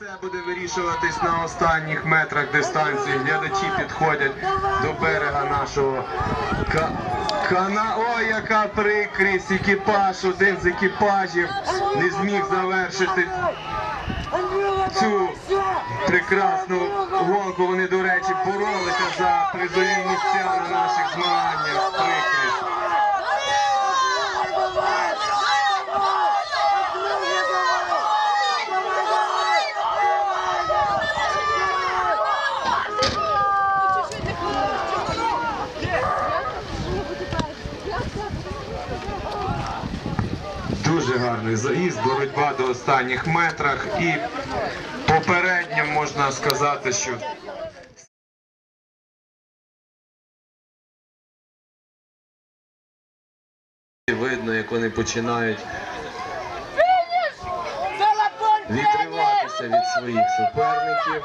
Все буде вирішуватись на останніх метрах дистанції. Глядачі підходять до берега нашого ка- кана. Ой, яка прикрість! Екіпаж, один з екіпажів не зміг завершити цю прекрасну гонку. Вони, до речі, боролися за призові місця на Дуже гарний заїзд, боротьба до останніх метрах. І попередньо можна сказати, що видно, як вони починають відриватися від своїх суперників.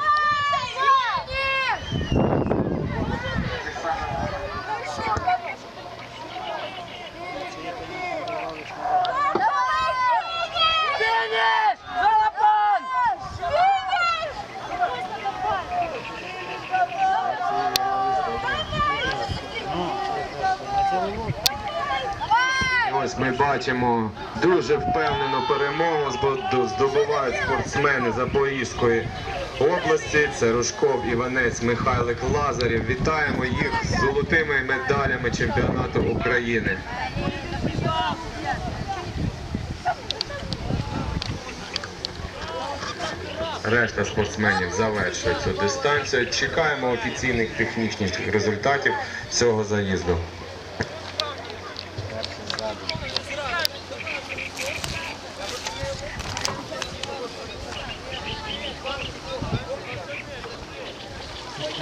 Ось ми бачимо дуже впевнену перемогу здобувають спортсмени Запорізької області. Це Рожков Іванець Михайлик Лазарів. Вітаємо їх з золотими медалями чемпіонату України. Решта спортсменів завершує цю дистанцію. Чекаємо офіційних технічних результатів цього заїзду.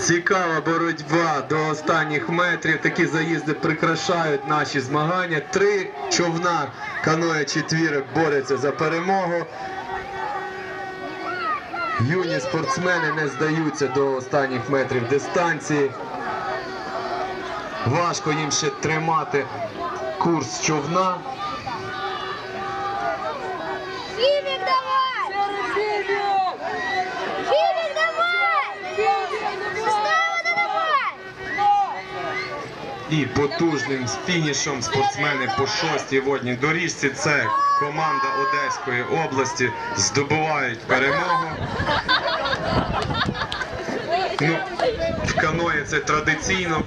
Цікава боротьба до останніх метрів. Такі заїзди прикрашають наші змагання. Три човна каноє четвірок борються за перемогу. Юні спортсмени не здаються до останніх метрів дистанції. Важко їм ще тримати курс човна. І потужним фінішом спортсмени по шостій водній доріжці. Це команда Одеської області здобувають перемогу. Ну, в каної це традиційно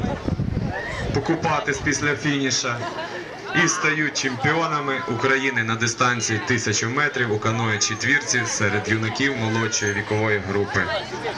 покупатись після фініша. І стають чемпіонами України на дистанції 1000 метрів у каної четвірці серед юнаків молодшої вікової групи.